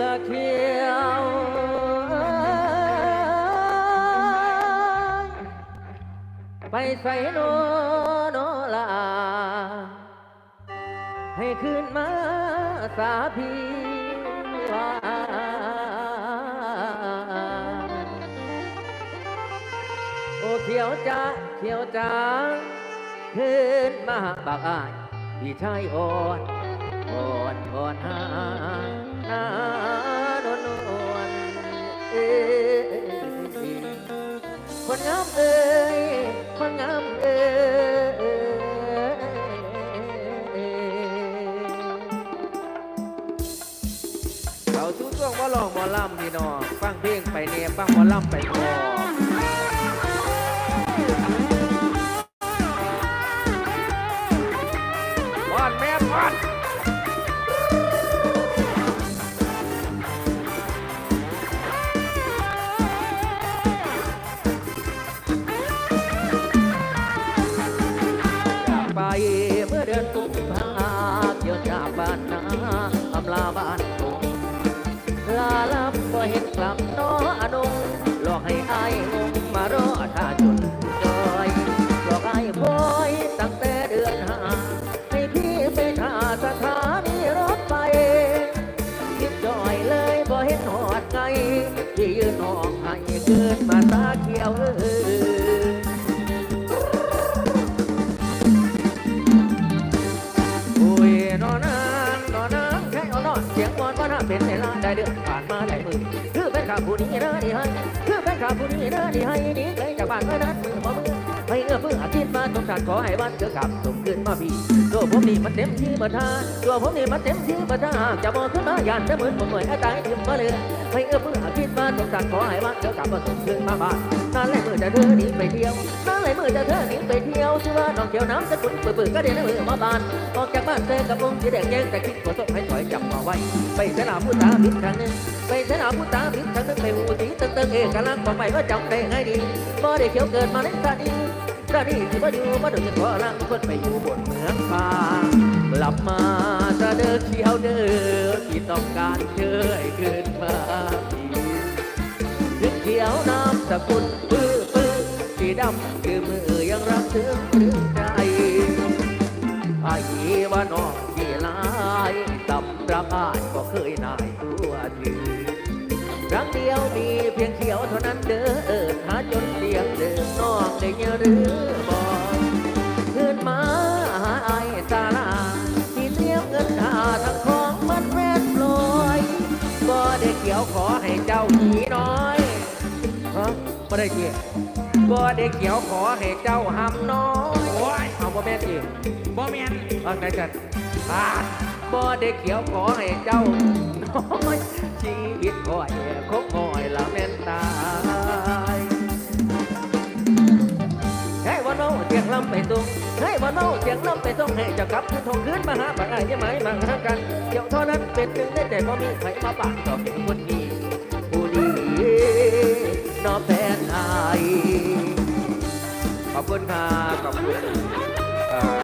ละเขียวไปใส่โนโนลา ให้คืนมาสาพีวาโอเขียวจ้าเขียวจ้าคืนมาบากอายพี่ชายอ่อน อ่อนอ่อนหาหน้านวลนวลเอ้คนงามเอ้ยคนงามเอ้ยเขาทุกช่วงว่าลองหมอลำพี่น้องฟังเพลงไปเนี่ยฟังหมอลำไปพอาบ้านลาลับก็เห็นกลับน้ออนุงหลอกให้อายงงมารอท่าจนจอยหลอกอายบอยตั้งแต่เดือนห้าให้พี่ไปท่าสถานีรถไฟคิดจอยเลยบ่เห็นหอดไงที่ยืนห้องให้เกิดมาตาเขียวเออ นว่าน่าเป็นเวลาได้เดือนผ่านมาหลายมือคือเป็นข่าวผู้นี้นะนี่ให้คือเป็นข่าวผู้นี้นะนี่ให้นี่เลยจากบ้านเมื่อนั้นมือมามือ ให้เอื้อเพื่ออาทิตย์มาสงสารขอให้บ้านเกิดกับส่งขึ้นมาพี่ตัวผมนี่มันเต็มที่บัท่าตัวผมนี่มันเต็มที่บัท่าจะมองขึ้นมาย่านจะเหมือนผมเหมือนตายทิ้งมาเลยให้เอื้อเพื่ออาทิตย์มาสงสารขอให้บ้านเกิดกับมาส่งขึ้นมาบ้านนั่นแหละมือจะเธอหนีไปเที่ยวนั่นแหละมือจะเธอหนีไปเที่ยวชื่อว่าน้องเที่ยวน้ำสกุลปื้อๆก็เดินมือมาบ้านออกจากบ้านเจอกับวงสีแดงแยงแต่คิดขอโทษให้ถอยจับมาไว้ไปเสนาผู้ตาพิษครั้งนึงไปเสนาผู้ตาพิษครั้งนึงไปหูสีตึงตึงเอกลักษณ์บอกไปว่าจำได้ไงดีบ่ได้เขียวเกิดมาในชาตินี้ ชาตินี้ที่มาอยู่มาดูจะขอร่างคนไปอยู่บนเมืองฟ้ากลับมาจะเดินเขียวเดินที่ต้องการเชยขึ้นมาอีกถึงเขียวน้ำสกุลปื้อปื้อสีดำคือมือยังรักถึงถึงใจไอ้ว่าน้องที่ลายตำรับอายก็เคยนายตัวถือครั้งเดียวมีเพียงเขียวเท่านั้นเด้อหาจนเสียงเดิมน้อง ได้ยินหรือบอกขึ้นมาหาไอ้ตาลาที่เตรียมเงินหาทั้งของมันแม่นปลอยก็ได้เขียวขอให้เจ้าหนีน้อยฮะบ่ได้เกี่ยวบ่ได้เกี่ยวขอให้เจ้าหำน้อยโอ้ยเอาบ่แม่นอีกบ่แม่นเอาไหนกันอ่าบ่ได้เกี่ยวขอให้เจ้าน้อยชีวิตก่อยคบง่อยละแม่นตา เมาเสียงลำไปตรงให้เจ้ากลับคืนทองคืนมาหาบังไอ้ยังไหมบังหากันเกี่ยวเท่านั้นเป็นหนึ่งได้แต่พอมีใครมาปากต่อเป็นคนดีผู้ดีนอแฟนไอายขอบคุณค่ะขอบคุณ